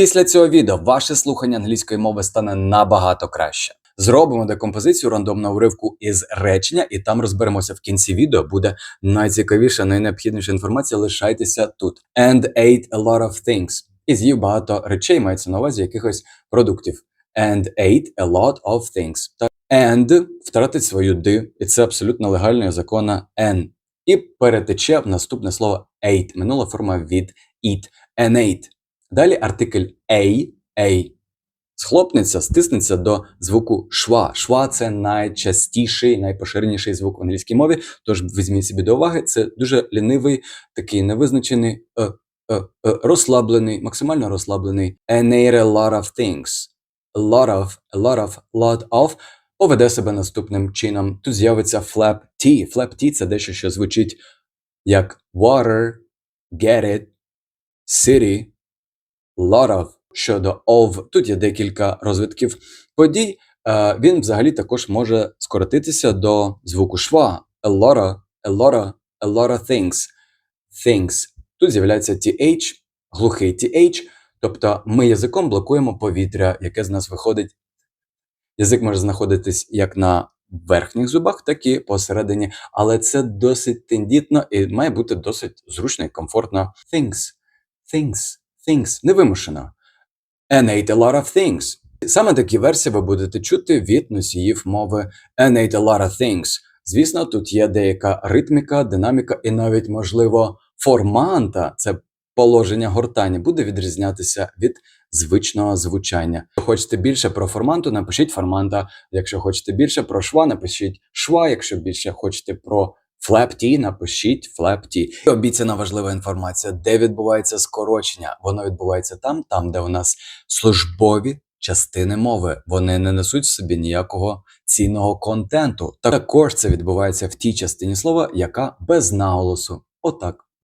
Після цього відео ваше слухання англійської мови стане набагато краще. Зробимо декомпозицію рандомного уривку із речення, і там розберемося в кінці відео. Буде найцікавіша, найнеобхідніша інформація. Лишайтеся тут. And ate a lot of things. І з'їв багато речей, мається на увазі якихось продуктів. And ate a lot of things. And втратить свою ди, і це абсолютно легально і законно N. І перетече в наступне слово ate. Минула форма від eat. An ate. Далі артикль a, a схлопнеться, стиснеться до звуку шва. Шва це найчастіший, найпоширеніший звук в англійській мові. Тож візьміть собі до уваги. Це дуже лінивий, такий невизначений, е, е, е, розслаблений, максимально розслаблений. And ate a lot of things. A lot of, a lot of, lot of поведе себе наступним чином. Тут з'явиться flap T. Flap T – це дещо, що звучить як water, get it, city, lot. Щодо of, тут є декілька розвитків подій. Е, Він взагалі також може скоротитися до звуку шва. A lot of, a lot things. Things. Тут з'являється th, глухий th, тобто ми язиком блокуємо повітря, яке з нас виходить. Язик може знаходитись як на верхніх зубах, так і посередині, але це досить тендітно і має бути досить зручно і комфортно. Things, things, things, невимушено. And ate a lot of things. Саме такі версії ви будете чути від носіїв мови And ate a lot of things. Звісно, тут є деяка ритміка, динаміка і навіть, можливо, форманта, це положення гортання, буде відрізнятися від звичного звучання. Якщо хочете більше про форманту, напишіть форманта. Якщо хочете більше про шва, напишіть шва. Якщо більше хочете про флеп-ті, напишіть флеп-ті. І Обіцяна важлива інформація, де відбувається скорочення. Воно відбувається там, там, де у нас службові частини мови. Вони не несуть в собі ніякого цінного контенту. Також це відбувається в тій частині слова, яка без наголосу. Отак.